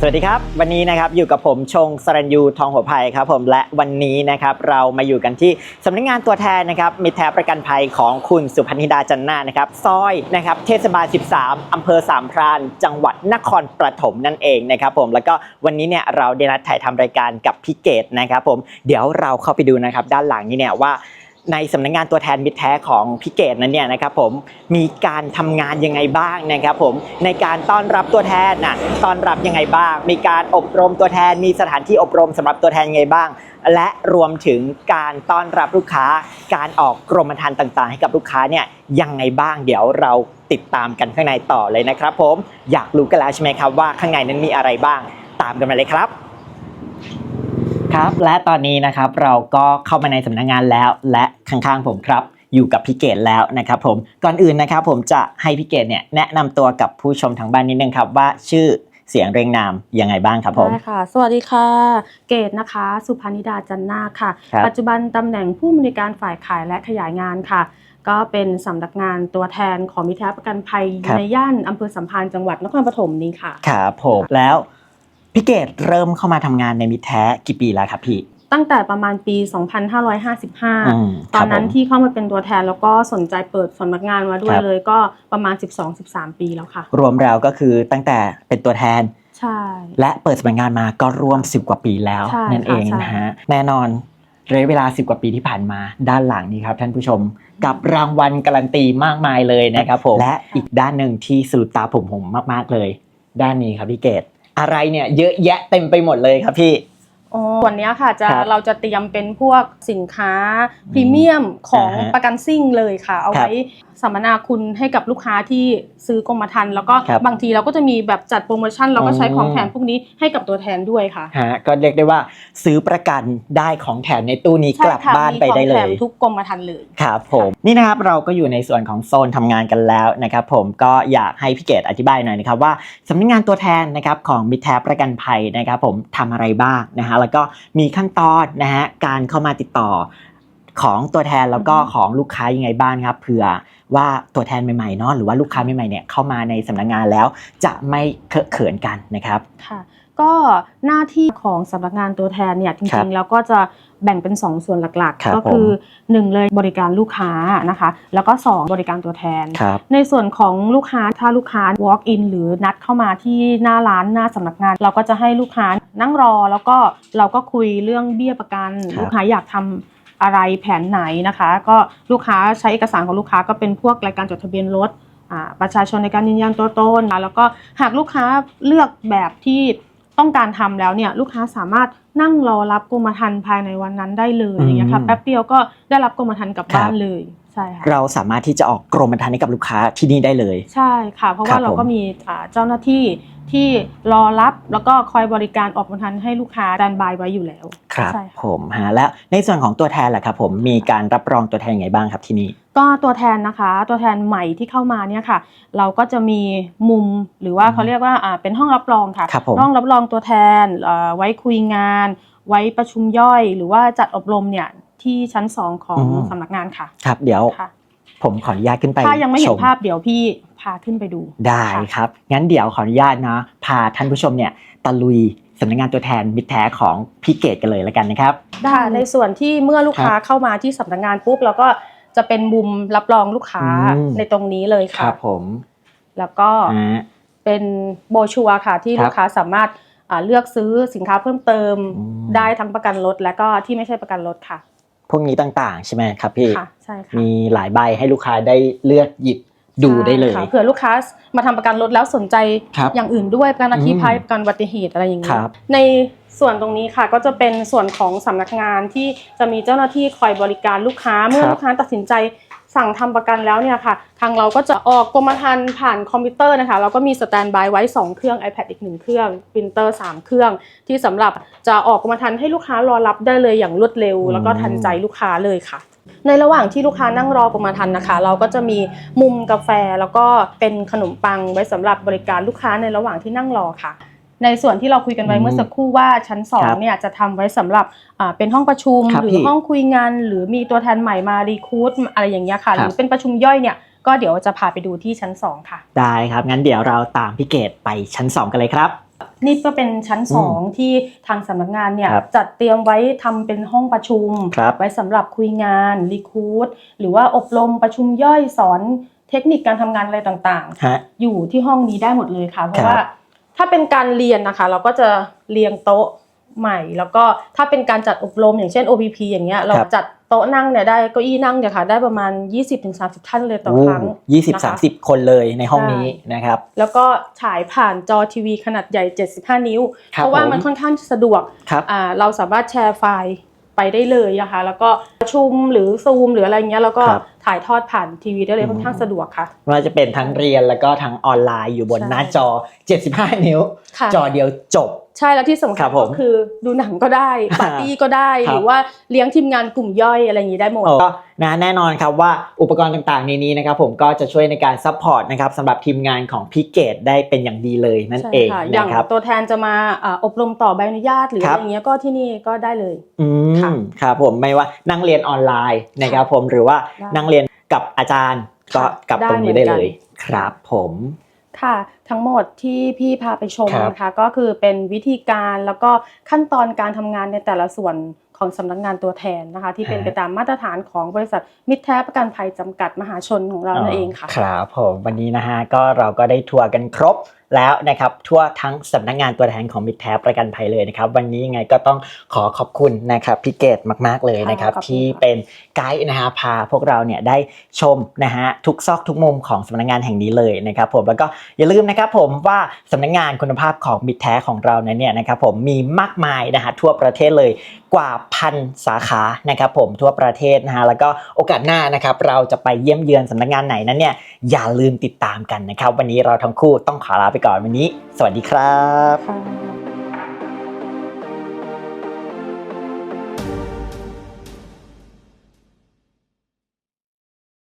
สวัสดีครับ วันนี้นะครับอยู่กับผมชงสรัญยูทองหัวไผ่ครับผมและวันนี้นะครับเรามาอยู่กันที่สำนักงานตัวแทนนะครับมิตรแท้ประกันภัยของคุณสุพันธิดาจันนานะครับซอยนะครับเทศบาล 13 อำเภอสามพรานจังหวัดนครปฐมนั่นเองนะครับผมแล้วก็วันนี้เนี่ยเราได้นัดถ่ายทำรายการกับพี่เกดนะครับผมเดี๋ยวเราเข้าไปดูนะครับด้านหลังนี้เนี่ยว่า ในสำนักงานตัวแทนมิตรแท้ของพี่เกดนั้นเนี่ยนะครับผมมีการทำงานยังไงบ้างนะครับผมในการต้อนรับตัวแทนนะต้อนรับยังไงบ้าง มีการอบรมตัวแทนมีสถานที่อบรมสำหรับตัวแทนยังไงบ้าง และรวมถึงการต้อนรับลูกค้า การออกกรมธรรม์ต่าง ๆ ให้กับลูกค้าเนี่ยยังไงบ้าง เดี๋ยวเราติดตามกันข้างในต่อเลยนะครับ ผมอยากรู้กันแล้วใช่ไหมครับว่าข้างในนั้นมีอะไรบ้าง ตามกันมาเลยครับ ครับ และตอนนี้นะครับเราก็เข้ามาในสำนักงานแล้วและข้างๆผมครับ อยู่กับพี่เกดแล้วนะครับผมก่อนอื่นนะครับผมจะให้พี่เกดเนี่ยแนะนำตัวกับผู้ชมทางบ้านนิดนึงครับว่าชื่อเสียงเรียงนามยังไงบ้างครับผม ได้ค่ะ สวัสดีค่ะ เกตนะคะ สุพนิดาจันนาคค่ะ ครับ ปัจจุบันตำแหน่งผู้อำนวยการฝ่ายขายและขยายงานค่ะ ก็เป็นสำนักงานตัวแทนของมิตรแท้ประกันภัยในย่านอำเภอสัมพันธ์จังหวัดนครปฐมนี้ค่ะ ครับผมแล้ว พี่เกดเริ่มเข้ามาทำงานในมิตรแท้กี่ปีแล้วครับพี่ ตั้งแต่ประมาณปี อืม2555 ตอนนั้นครับผม ที่เข้ามาเป็นตัวแทนแล้วก็สนใจเปิดสำนักงานมาด้วคยรับ เลยก็ประมาณ 12-13 ปีแล้วค่ะ รวมแล้วก็คือตั้งแต่เป็นตัวแทน ใช่ และเปิดสำนักงานมาก็ร่วม 10 กว่าปีแล้ว ใช่นั่นเองค่ะนะฮะแน่นอนระยะเวลา 10 กว่าปีที่ผ่านมาด้านหลังนี้ครับท่านผู้ชมกับรางวัลการันตีมากมายเลยนะครับผมและอีกด้านหนึ่งที่สะดุดตาผมผมมาก ๆเลย ด้านนี้ครับพี่เกด อะไรเนี่ยเยอะแยะเต็มไปหมดเลยครับพี่ ส่วนเนี้ยค่ะจะครับเราจะเตรียมเป็นพวกสินค้าพรีเมียมของอ่าฮะประกันซิ่งเลยค่ะ เอาครับไว้สัมมนาคุณให้กับลูกค้าที่ซื้อกรมธรรม์แล้วก็ครับบางทีเราก็จะมีแบบจัดโปรโมชั่นเราก็ใช้อืมของแถมพวกนี้ให้กับตัวแทนด้วยค่ะฮะก็เรียกได้ว่าซื้อประกันได้ของแถมในตู้นี้ใช่กลับค่ะบ้านมีไปของได้เลแถย มทุกกรมธรรม์เลย ครับผมนี่นะครับเราก็อยู่ในส่วนของโซนทำงานกันแล้วนะครับผมก็อยากให้พี่เกดอธิบายหน่อยนะครับว่าสำนักงานตัวแทนนะครับของมิตรแท้ประกันภัยนะครับผมทำอะไรบ้างนะฮะแล้วก็มีขั้นตอนนะฮะการเข้ามาติดต่อของตัวแทนแล้วก็อือฮึของลูกค้ายังไงบ้างครับเผื่อว่าตัวแทนใหม่ๆเนาะหรือว่าลูกค้าใหม่ๆเนี่ยเข้ามาในสำนักงานแล้วจะไม่เคอะเขินกันนะครับ ค่ะ ก็หน้าที่ของสำนักงานตัวแทนเนี่ยจครัริบงๆแล้วก็จะ แบ่งเป็น 2 ส่วนหลักครับๆก็คือหนึ่งเลยบริการลูกค้านะคะ แล้วก็สองบริการตัวแทนครับในส่วนของลูกค้าถ้าลูกค้า walk in หรือนัดเข้ามาที่หน้าร้านหน้าสำนักงาน เราก็จะให้ลูกค้านั่งรอแล้วก็เราก็คุยเรื่องเบี้ยประกันครับลูกค้าอยากทำอะไรแผนไหนนะคะ ก็ลูกค้าใช้เอกสารของลูกค้าก็เป็นพวกรายการจดทะเบียนรถอ่าประชาชนในการยืนยันตัวตนนะแล้วก็หากลูกค้าเลือกแบบที่ ต้องการทำแล้วเนี่ยลูกค้าสามารถนั่งรอรับกรมธรรม์ภายในวันนั้นได้เลยอืมอย่างเงี้ยค่ะแป๊บเดียวก็ได้รับกรมธรรม์กลับครับบ้านเลยใช่ค่ะเราสามารถที่จะออกกรมธรรม์ให้กับลูกค้าที่นี่ได้เลย ใช่ค่ะ เพราะครัว่าบเราก็ผมมีอ่าเจ้าหน้าที่ ที่รอรับแล้วก็คอยบริการออกบรรทันให้ลูกค้าดันบายไว้อยู่แล้วครับใช่ค่ะผมฮะแล้วในส่วนของตัวแทนล่ะครับผมมีการรับรองตัวแทนยังไงบ้างครับที่นี่ ก็ตัวแทนนะคะ ตัวแทนใหม่ที่เข้ามาเนี่ยค่ะ เราก็จะมีมุมหรือว่าอืมเขาเรียกว่าอ่าเป็นห้องรับรองค่ะครับผมห้องรับรองตัวแทนเอ่อไว้คุยงาน ไว้ประชุมย่อย หรือว่าจัดอบรมเนี่ยที่ชั้นสองของอืม สำนักงานค่ะ ครับ เดี๋ยวค่ะ ผมขออนุญาตขึ้นไปถ้ายังไม่เห็ชนภาพเดี๋ยวพี่พาขึ้นไปดู ได้ค่ะครับ งั้นเดี๋ยวขออนุญาตนะพาท่านผู้ชมเนี่ยตะลุยสำนักงานตัวแทนมิตรแท้ของพี่เกตกันเลยแล้วกันนะครับได้ในส่วนที่เมื่อลูกค้าเข้ามาที่สำนักงานปุ๊บเราก็จะเป็นมุมรับรองลูกค้าอืม ในตรงนี้เลยคค่ะรับผมแล้วก็อ่า เป็นโบรชัวร์ค่ะที่ครับลูกค้าสามารถอ่าเลือกซื้อสินค้าเพิ่มเติมอืม ได้ทั้งประกันรถและก็ที่ไม่ใช่ประกันรถค่ะพวกนี้ต่างๆ ใช่ไหมครับพี่ ค่ะใช่ค่ะ มีหลายใบให้ลูกค้าได้เลือกหยิบ ดูได้เลยใช่ค่ะเผื่อลูกค้ามาทำประกันรถแล้วสนใจครับอย่างอื่นด้วยประกันอัคคีภัยอืมประกันอุบัติเหตุอะไรอย่างคนี้รับใน ส่วนตรงนี้ค่ะก็จะเป็นส่วนของสำนักงานที่จะมีเจ้าหน้าที่คอยบริการลูกค้าเมื่อครับลูกค้าตัดสินใจสั่งทำประกันแล้วเนี่ยค่ะ ทางเราก็จะออกกรมธรรม์ผ่านคอมพิวเตอร์นะคะ เราก็มีสแตนบายไว้ 2 เครื่อง iPad อีก 1 เครื่องปรินเตอร์ 3 เครื่อง ที่สำหรับจะออกกรมธรรม์ให้ลูกค้ารอรับได้เลยอย่างรวดเร็วอืมแล้วก็ทันใจลูกค้าเลยค่ะ ในระหว่างที่ลูกค้านั่งรอกรมธรรม์นะคะ เราก็จะมีมุมกาแฟแล้วก็เป็นขนมปังไว้สำหรับบริการลูกค้าในระหว่างที่นั่งรอค่ะ ในส่วนที่เราคุยกันไว้อืมเมื่อสักครู่ว่าชั้นสอคงรับเนี่ยจะทำไว้สำหรับอ่าเป็นห้องประชุมครับหรืพี่อห้องคุยงาน หรือมีตัวแทนใหม่มารีคูดอะไรอย่างเงี้ยค่ะครับหรือเป็นประชุมย่อยเนี่ยก็เดี๋ยวจะพาไปดูที่ชั้นสองค่ะ ได้ครับ งั้นเดี๋ยวเราตามพี่เกตไปชั้น 2 กันเลยครับ นี่ก็เป็นชั้นอืมสองที่ทางสำนักงานเนี่ยครับจัดเตรียมไว้ทำเป็นห้องประชุมครับไว้สำหรับคุยงานรีคูดหรือว่าอบรมประชุมย่อยสอนเทคนิคการทำงานอะไรต่างฮะๆอยู่ที่ห้องนี้ได้หมดเลยค่ะ เพครัราะบว่า ถ้าเป็นการเรียนนะคะ เราก็จะเรียงโต๊ะใหม่ แล้วก็ถ้าเป็นการจัดอบรมอย่างเช่น OPP อย่างเงี้ย เราจัดโต๊ะนั่งเนี่ยได้เก้าอี้นั่งเนี่ยค่ะ ได้ประมาณ 20-30 ท่านเลยต่อครั้งยี่สิบนะคะสามสิบคนเลยในห้องนี้นะครับ แล้วก็ฉายผ่านจอทีวีขนาดใหญ่ 75 นิ้วครับเพราะว่าผมมันค่อนข้างสะดวกครับอ่าเราสามารถแชร์ไฟล์ ไปได้เลยนะคะแล้วก็ประชุมหรือซูมหรืออะไรเงี้ยแล้วก็ครับถ่ายทอดผ่านทีวีได้เลยอืมค่อนข้างสะดวกค่ะไม่ว่าจะเป็นทั้งเรียนแล้วก็ทั้งออนไลน์อยู่บนใช่หน้าจอ 75 นิ้วค่ะจอเดียวจบ ใช่แล้วที่สำคคัรัญบผมก็คือดูหนังก็ได้ปาร์ตี้ก็ได้ครับหรือว่าเลี้ยงทีมงานกลุ่มย่อยอะไรอย่างนี้ได้หมดก็นะแน่นอนครับว่าอุปกรณ์ต่างๆในนี้นะครับผมก็จะช่วยในการซัพพอร์ตนะครับสำหรับทีมงานของพิเกตได้เป็นอย่างดีเลยนั่นใช่เองค่ะอย่างนะครับตัวแทนจะมาอ่าอบรมต่อใบอนุญาต หรือครัอะบไรอย่างเงี้ยก็ที่นี่ก็ได้เลยอืค่ะมครับผมไม่ว่านั่งเรียนออนไลน์นะครับผมหรือว่าได้นั่งเรียนกับอาจารย์ก็ค่ะกับได้ตรงนี้ได้เหมืเลอนยกันครับผม ค่ะ ทั้งหมดที่พี่พาไปชมครับ นะคะก็คือเป็นวิธีการแล้วก็ขั้นตอนการทำงานในแต่ละส่วน ของสำนักงานตัวแทนนะคะ ที่เป็นไปตามมาตรฐานของบริษัทมิตรแท้ประกันภัยจำกัดมหาชนของเรานั่นเองค่ะครับผมวันนี้นะฮะก็เราก็ได้ทัวร์กันครบแล้วนะครับทั่วทั้งสำนักงานตัวแทนของมิตรแท้ประกันภัยเลยนะครับ วันนี้ยังไงก็ต้องขอขอบคุณนะครับพี่เกตมากๆเลยนะครับค่ะขอบคุณที่ค่ะเป็นไกด์นะฮะพาพวกเราเนี่ยได้ชมนะฮะทุกซอกทุกมุมของสำนักงานแห่งนี้เลยนะครับผมแล้วก็อย่าลืมนะครับผมว่าสำนักงานคุณภาพของมิตรแท้ของเรานั้นเนี่ยนะครับผมมีมากมายนะฮะทั่วประเทศเลยกว่าพันสาขานะครับผมทั่วประเทศนะฮะแล้วก็โอกาสหน้านะครับเราจะไปเยี่ยมเยือนสำนักงานไหนนั้นเนี่ยอย่าลืมติดตามกันนะครับ วันนี้เราทั้งคู่ต้องขอลาไปก่อนวันนี้ สวัสดีครับ